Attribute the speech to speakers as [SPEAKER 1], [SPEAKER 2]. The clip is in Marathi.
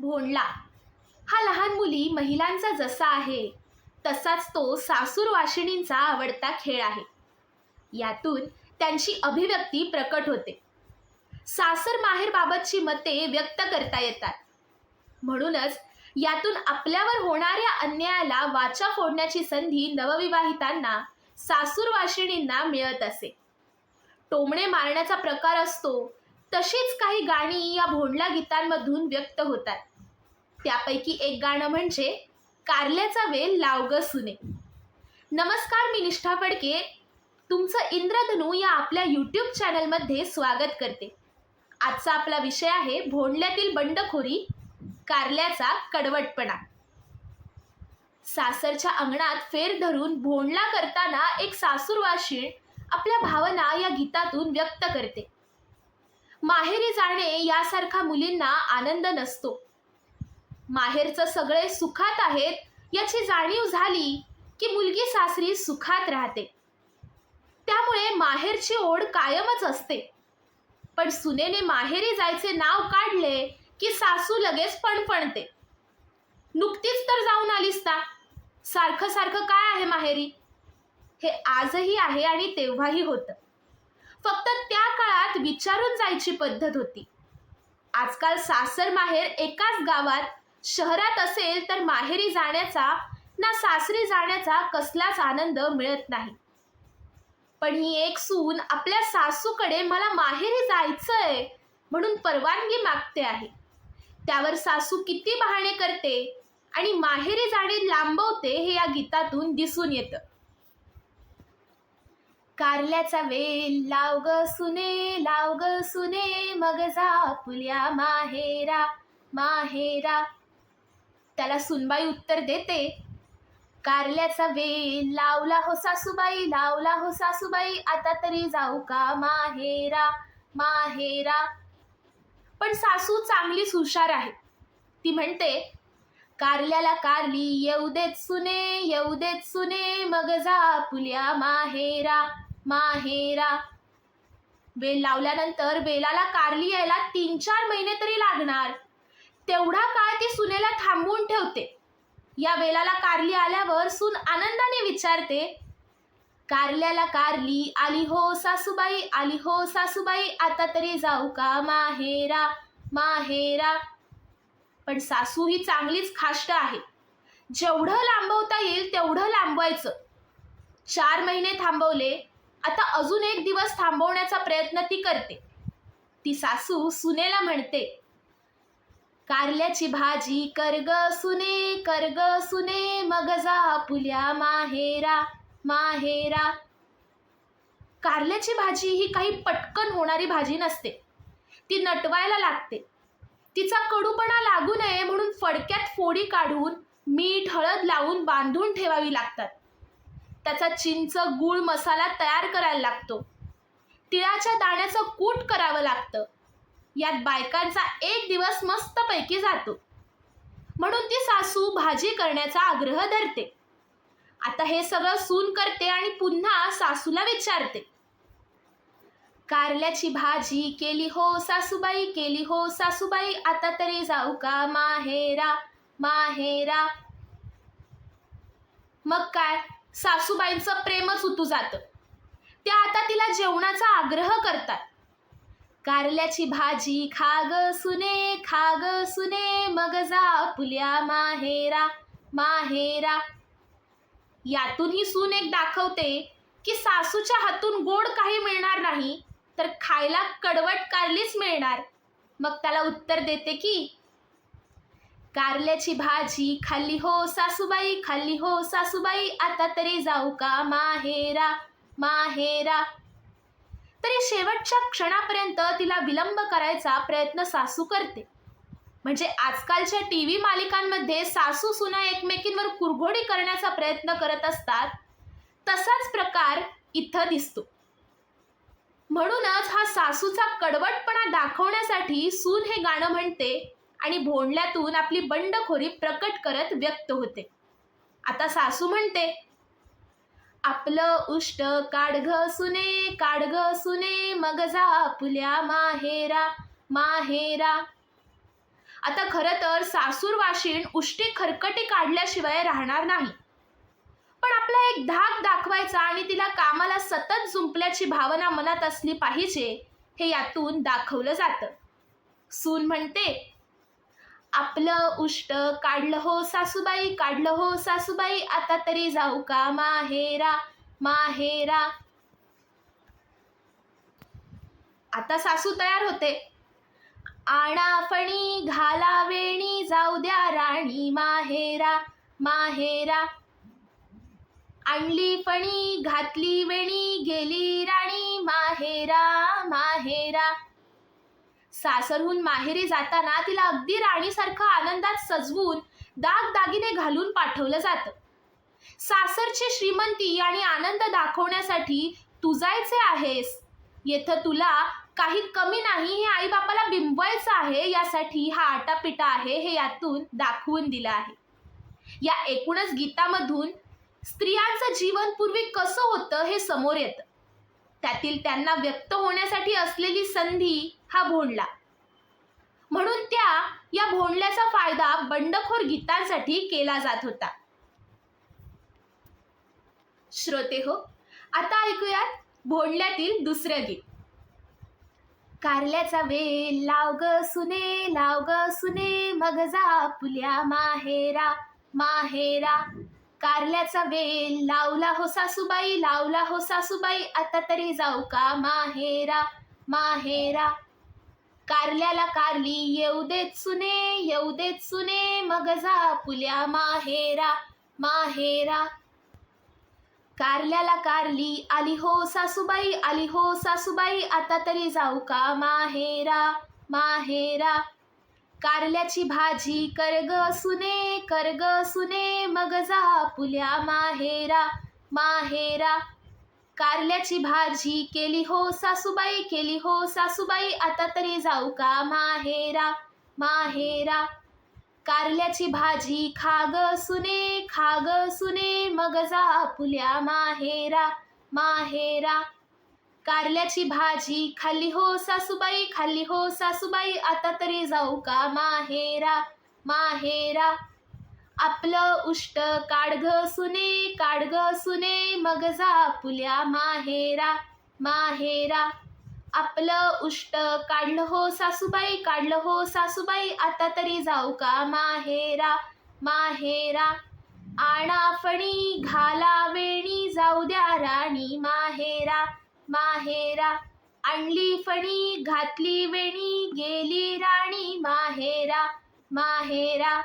[SPEAKER 1] भोंडला. हा लहान मुली महिलांचा जसा आहे तसाच तो सासूर वाशिणींचा आवडता खेळ आहे. यातून त्यांची अभिव्यक्ती प्रकट होते. सासर माहेर बाबतची मते व्यक्त करता येतात. म्हणूनच यातून आपल्यावर होणाऱ्या अन्यायाला वाचा फोडण्याची संधी नवविवाहितांना सासूर वाशिणींना मिळत असे. टोमणे मारण्याचा प्रकार असतो तशीच काही गाणी या भोंडला गीतांमधून व्यक्त होतात. त्यापैकी एक गाणं म्हणजे कारल्याचा वेल लावग सुने. नमस्कार मी निष्ठा फडके. तुमचं इंद्रधनू या आपल्या यूट्यूब चॅनलमध्ये स्वागत करते. आजचा आपला विषय आहे भोंडल्यातील बंडखोरी कारल्याचा कडवटपणा. सासरच्या अंगणात फेर धरून भोंडला करताना एक सासूरवाशीण आपल्या भावना या गीतातून व्यक्त करते. माहेरी जाणे यासारखा मुलींना आनंद नसतो. माहेरचं सगळे सुखात आहेत याची जाणीव झाली की मुलगी सासरी सुखात राहते. त्यामुळे माहेरची ओढ कायमच असते. पण सुनेने माहेरी जायचे नाव काढले की सासू लगेच पणपणते. नुकतीच तर जाऊन आलीस ता. सारखं सारखं काय आहे माहेरी? हे आजही आहे आणि तेव्हाही होतं. फक्त त्या काळात विचारून जायची पद्धत होती. आजकाल सासर माहेर एकाच गावात शहरात असेल तर माहेरी जाण्याचा ना सासरी जाण्याचा कसलाच आनंद मिळत नाही. पण ही एक सून आपल्या सासूकडे मला माहेरी जायचंय म्हणून परवानगी मागते आहे. त्यावर सासू किती बहाणे करते आणि माहेरी जाणे लांबवते हे या गीतातून दिसून येतं. कारल्याचा वेल लाव ग सुने लाव ग सुने मग जा पुल्या माहेरा माहेरा. त्याला सुनबाई उत्तर देते कारल्याचा वेल लावला हो सासूबाई लावला हो सासूबाई आता तरी जाऊ का माहेरा माहेरा. पण सासू चांगलीच हुशार आहे. ती म्हणते कारल्याला कारली येऊ देत सुने येऊ देत सुने मग जा पुल्या माहेरा. माहेरा. वेल लावल्यानंतर वेलाला कारली यायला तीन चार महिने तरी लागणार. तेवढा काळ ती सुनेला थांबवून ठेवते. या वेलाला कारली आल्यावर सून आनंदाने विचारते कारल्याला कारली आली हो सासूबाई आली हो सासूबाई आता तरी जाऊ का माहेरा माहेरा? पण सासू ही चांगलीच खाष्ट आहे. जेवढं लांबवता येईल तेवढं लांबवायचं. चार महिने थांबवले आता अजून एक दिवस थांबवण्याचा प्रयत्न ती करते. ती सासू सुनेला म्हणते कारल्याची भाजी करग सुने करग सुने मग जा पुल्या माहेरा माहेरा. कारल्याची भाजी ही काही पटकन होणारी भाजी नसते. ती नटवायला लागते. तिचा कडूपणा लागू नये म्हणून फडक्यात फोडी काढून मीठ हळद लावून बांधून ठेवावी लागतात. त्याचा चिंच गूळ मसाला तयार करायला लागतो. तिळाच्या दाण्याचं कूट करावं लागतं. यात बायकांचा एक दिवस मस्तपैकी जातो. म्हणून ती सासू भाजी करण्याचा आग्रह धरते. आता हे सगळं सून करते आणि पुन्हा सासूला विचारते. कारल्याची भाजी केली हो सासूबाई केली हो सासूबाई आता तरी जाऊ का माहेरा माहेरा? मग काय? सासूबाईंचं प्रेमच उतू जातं. त्या आता तिला जेवणाचा आग्रह करतात. कारल्याची भाजी खाग सुने खाग सुने मग जा पुल्या माहेरा माहेरा. यातून ही सून एक दाखवते की सासूच्या हातून गोड काही मिळणार नाही तर खायला कडवट कारलीच मिळणार. मग त्याला उत्तर देते की कारल्याची भाजी खाल्ली हो सासूबाई खाल्ली हो सासूबाई आता तरी जाऊ का माहेरा माहेरा? तरी शेवटच्या क्षणापर्यंत तिला विलंब करायचा प्रयत्न सासू करते. म्हणजे आजकालच्या टी व्ही मालिकांमध्ये सासू सुना एकमेकींवर कुरघोडी करण्याचा प्रयत्न करत असतात तसाच प्रकार इथं दिसतो. म्हणूनच हा सासूचा कडवटपणा दाखवण्यासाठी सून हे गाणं म्हणते आणि भोंडल्यातून आपली बंडखोरी प्रकट करत व्यक्त होते. आता सासू म्हणते आपलं उष्ट काढग सुने काढग सुने मग जा आपल्या माहेरा माहेरा. आता खरं तर सासूरवाशीण उष्टी खरकटी काढल्याशिवाय राहणार नाही. पण आपला एक धाक दाखवायचा आणि तिला कामाला सतत जुंपल्याची भावना मनात असली पाहिजे हे यातून दाखवलं जातं. सून म्हणते आपलं उष्ट काढलं हो सासूबाई काढलं हो सासूबाई आता तरी जाऊ का? माहेरा माहेरा. आता सासू तयार होते. आणा फणी घाला वेणी जाऊ द्या राणी माहेरा माहेरा. आणली फणी घातली वेणी गेली राणी माहेरा माहेरा. सासरहून माहेरी जाताना तिला अगदी राणीसारखं आनंदात सजवून दागदागिने घालून पाठवलं जातं. सासरची श्रीमंती आणि आनंद दाखवण्यासाठी तुझायचे जायचे आहेस? येथं तुला काही कमी नाही हे आईबापाला बिंबवायचं आहे यासाठी हा आटापिटा आहे हे यातून दाखवून दिलं आहे. या एकूणच गीतामधून स्त्रियांचं जीवन पूर्वी कसं होतं हे समोर येतं. त्यातील त्यांना व्यक्त होण्यासाठी असलेली संधी हा भोंडला. म्हणून त्या या भोंडल्याचा फायदा बंडखोर गीतांसाठी केला जात होता. श्रोते हो आता ऐकूयात भोंडल्यातील दुसरं गीत. कारल्याचा वेल लाव ग सुने लाव ग सुने मग जा पुल्या माहेरा माहेरा. कारल्याचा वेल लावला हो सासूबाई लावला हो सासूबाई आता तरी जाऊ का माहेरा माहेरा. कारल्याला कारली येऊ देत सुने येऊ देत सुने मग जा पुल्या माहेरा माहेरा. कारल्याला कारली आली हो सासूबाई आली हो सासूबाई आता तरी जाऊ का माहेरा माहेरा. कारल्याची भाजी करग सुने करग सुने मग जा पुल्या माहेरा माहेरा. कारल्याची भाजी केली हो सासूबाई केली हो सासूबाई आता तरी जाऊ का माहेरा माहेरा? कारल्याची भाजी खाग सुने खाग सुने मग जा पुल्या माहेरा माहेरा. कारल्याची भाजी खाल्ली हो सासूबाई खाल्ली हो सासूबाई आता तरी जाऊ का माहेरा माहेरा? आपलं उष्ट काढग सुने काढग सुने मग जा पुल्या माहेरा माहेरा. आपलं उष्ट काढलं हो सासूबाई काढलं हो सासूबाई आता तरी जाऊ का माहेरा माहेरा. आणा फणी घाला वेणी जाऊ द्या राणी माहेरा माहेरा. आणली फणी घातली वेणी गेली राणी माहेरा माहेरा.